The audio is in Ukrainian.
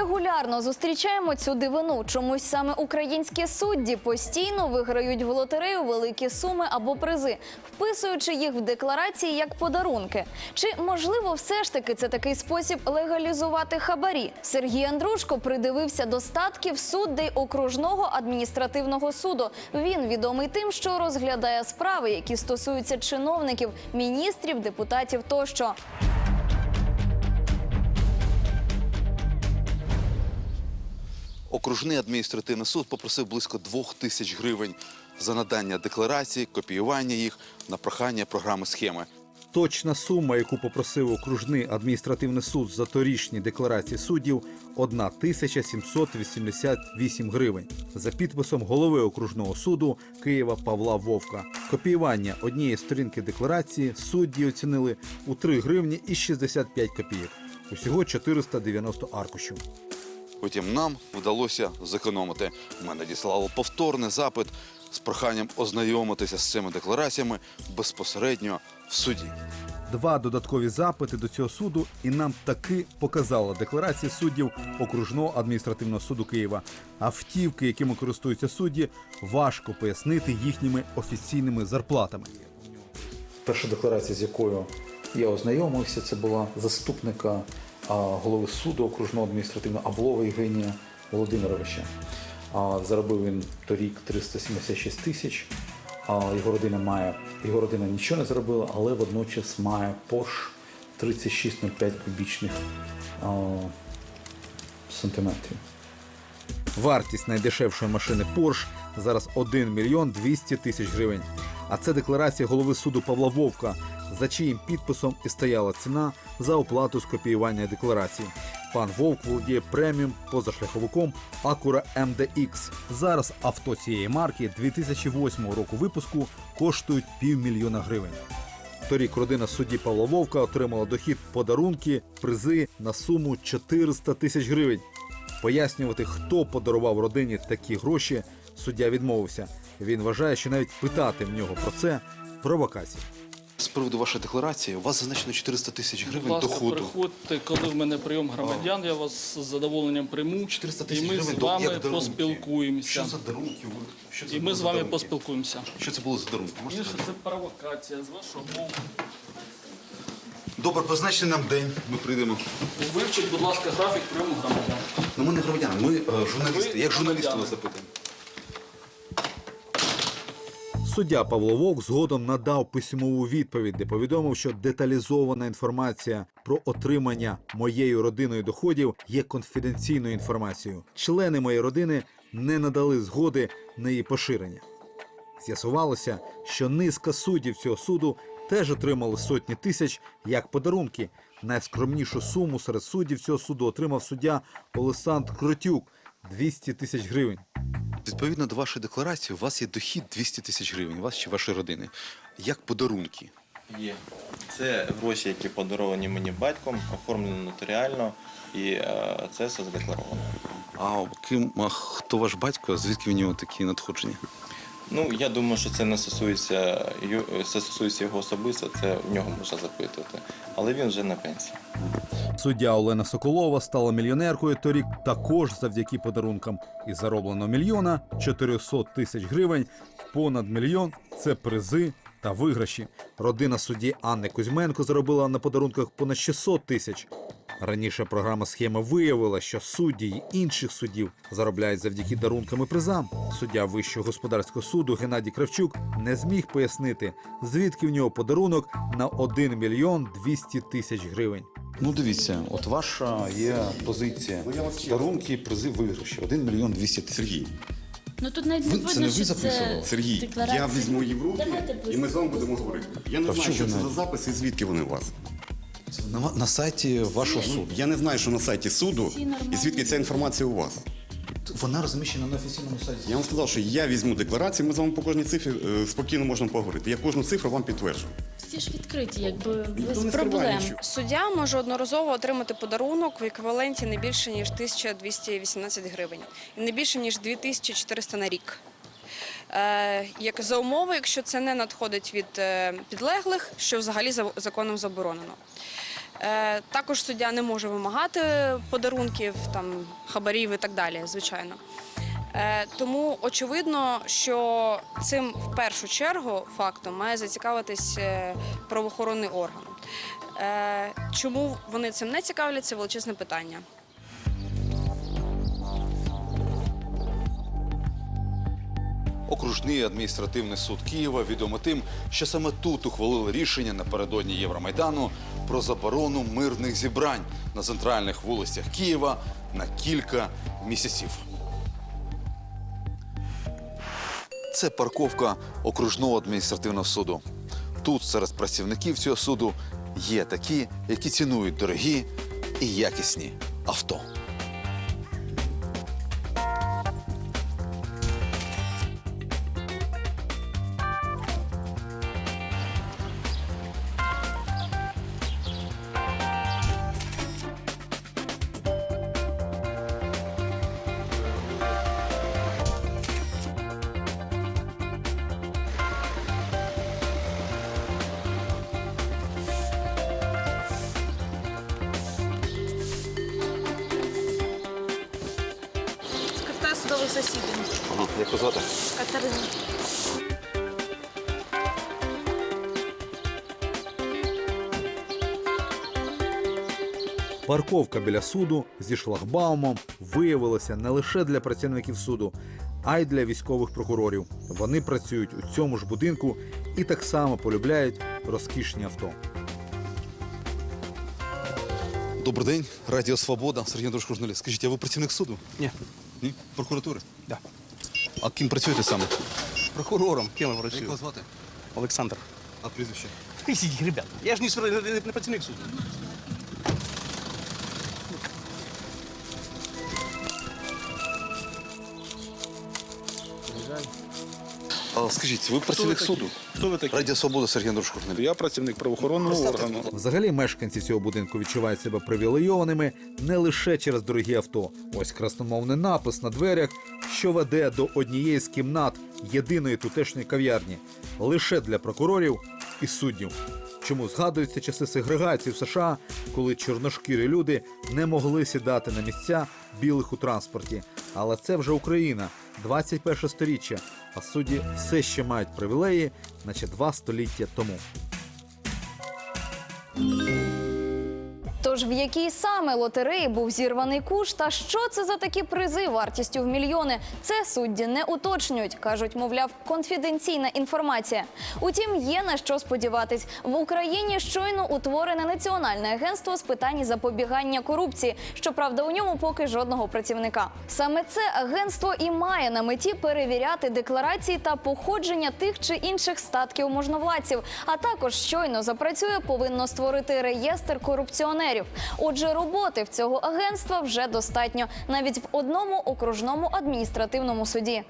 регулярно зустрічаємо цю дивину. Чомусь саме українські судді постійно виграють в лотерею великі суми або призи, вписуючи їх в декларації як подарунки. Чи можливо все ж таки це такий спосіб легалізувати хабарі? Сергій Андрушко придивився до статків суддей окружного адміністративного суду. Він відомий тим, що розглядає справи, які стосуються чиновників, міністрів, депутатів тощо. Окружний адміністративний суд попросив близько двох тисяч гривень за надання декларацій, копіювання їх на прохання програми схеми. Точна сума, яку попросив окружний адміністративний суд за торічні декларації суддів, 1788 гривень за підписом голови окружного суду Києва Павла Вовка. Копіювання однієї сторінки декларації судді оцінили у 3 гривні і 65 копійок. Усього 490 аркушів. Потім нам вдалося зекономити. Ми надіслали повторний запит з проханням ознайомитися з цими деклараціями безпосередньо в суді. Два додаткові запити до цього суду, і нам таки показала декларації суддів окружного адміністративного суду Києва. Автівки, якими користуються судді, важко пояснити їхніми офіційними зарплатами. Перша декларація, з якою я ознайомився, це була заступника голови суду окружного адміністративного Аблова Євгенія Володимировича. Заробив він торік 376 тисяч. Його родина має його родина нічого не заробила, але водночас має Porsche 36,05 кубічних сантиметрів. Вартість найдешевшої машини Porsche зараз 1 мільйон 200 тисяч гривень. А це декларація голови суду Павла Вовка, за чиїм підписом і стояла ціна за оплату з копіювання декларації. Пан Вовк володіє преміум позашляховиком Acura MDX. Зараз авто цієї марки 2008 року випуску коштують півмільйона гривень. Торік родина судді Павла Вовка отримала дохід подарунки, призи на суму 400 тисяч гривень. Пояснювати, хто подарував родині такі гроші, суддя відмовився. Він вважає, що навіть питати в нього про це провокація. З приводу вашої декларації, у вас зазначено 400 тисяч Будь гривень ласка, доходу. приходьте, коли в мене прийом громадян, я вас з задоволенням прийму. 400 і тисяч ми гривень з вами поспілкуємося. Що за дарунки? ви- Що це І були ми з за вами дарунки? поспілкуємося. Що це було за дарунки? Можете Це сказати? провокація з вашого боку. Добре, позначте нам день. Ми прийдемо. Вивчіть, будь ласка, графік прийому громадян. Ну ми не громадяни, ми е, журналісти. Ви Як журналісти громадяни. вас запитуємо. Суддя Павло Вовк згодом надав письмову відповідь, де повідомив, що деталізована інформація про отримання моєю родиною доходів є конфіденційною інформацією. Члени моєї родини не надали згоди на її поширення. З'ясувалося, що низка суддів цього суду теж отримали сотні тисяч як подарунки. Найскромнішу суму серед суддів цього суду отримав суддя Олександр Кротюк 200 тисяч гривень. Відповідно до вашої декларації, у вас є дохід 200 тисяч гривень, у вас чи вашої родини. Як подарунки. Є. Це гроші, які подаровані мені батьком, оформлені нотаріально, і е, це все задекларовано. А ким а хто ваш батько? Звідки в нього такі надходження? Ну, я думаю, що це не стосується, це стосується його особисто, це в нього можна запитувати. Але він вже на пенсії. Суддя Олена Соколова стала мільйонеркою торік також завдяки подарункам. І зароблено мільйона 400 тисяч гривень. Понад мільйон це призи та виграші. Родина судді Анни Кузьменко заробила на подарунках понад 600 тисяч. Раніше програма схеми виявила, що судді й інших суддів заробляють завдяки дарункам і призам. Суддя Вищого господарського суду Геннадій Кравчук не зміг пояснити, звідки в нього подарунок на 1 мільйон 200 тисяч гривень. Ну дивіться, от ваша є позиція. Дарунки, призи, виграші. 1 мільйон 200 тисяч. Сергій, Ну тут навіть Ви- не це видно, не ви що записували? Сергій, декларація. я візьму її в руки Давайте і ми з вами будемо говорити. Я не Та в знаю, що це за записи і звідки вони у вас. На, на сайті вашого суду. Я не знаю, що на сайті суду і звідки ця інформація у вас. Вона розміщена на офіційному сайті. Я вам сказав, що я візьму декларацію, ми з вами по кожній цифрі е, спокійно можемо поговорити. Я кожну цифру вам підтверджу. Всі ж відкриті, якби Ніхто без скриває проблем. нічого. Суддя може одноразово отримати подарунок в еквіваленті не більше ніж 1218 гривень і не більше ніж 2400 на рік. Е, як за умови, якщо це не надходить від е, підлеглих, що взагалі за законом заборонено. Е, Також суддя не може вимагати подарунків, там, хабарів і так далі, звичайно. Е, Тому очевидно, що цим в першу чергу фактом має зацікавитись е, правоохоронний орган. Чому вони цим не цікавляться, величезне питання. Окружний адміністративний суд Києва відомий тим, що саме тут ухвалили рішення напередодні Євромайдану про заборону мирних зібрань на центральних вулицях Києва на кілька місяців. Це парковка окружного адміністративного суду. Тут серед працівників цього суду є такі, які цінують дорогі і якісні авто. Судових засідань. Ага, як звати? Катерина. Парковка біля суду зі шлагбаумом виявилася не лише для працівників суду, а й для військових прокурорів. Вони працюють у цьому ж будинку і так само полюбляють розкішні авто. Добрий день, Радіо Свобода, Сергій Андрюш журналіст. Скажіть, а ви працівник суду? Ні. Ні? Прокуратури? Да. А ким працюєте саме? Прокурором ким я Як працюю? вас звати? Олександр. А прізвище? Ребята, я ж не, сер- не, не працівник суду. А, скажіть, ви працівник такі? суду? Хто ви такі? Радіо Свобода, Сергій журналіст. Я працівник правоохоронного органу. Взагалі, мешканці цього будинку відчувають себе привілейованими не лише через дорогі авто. Ось красномовний напис на дверях, що веде до однієї з кімнат єдиної тутешньої кав'ярні лише для прокурорів і суддів. Чому згадуються часи сегрегації в США, коли чорношкірі люди не могли сідати на місця білих у транспорті. Але це вже Україна, 21 сторіччя, а судді все ще мають привілеї, наче два століття тому. Тож в якій саме лотереї був зірваний куш та що це за такі призи вартістю в мільйони? Це судді не уточнюють. кажуть, мовляв, конфіденційна інформація. Утім, є на що сподіватись. В Україні щойно утворене національне агентство з питань запобігання корупції. Щоправда, у ньому поки жодного працівника. Саме це агентство і має на меті перевіряти декларації та походження тих чи інших статків можновладців. А також щойно запрацює, повинно створити реєстр корупціонерів. Отже, роботи в цього агентства вже достатньо навіть в одному окружному адміністративному суді.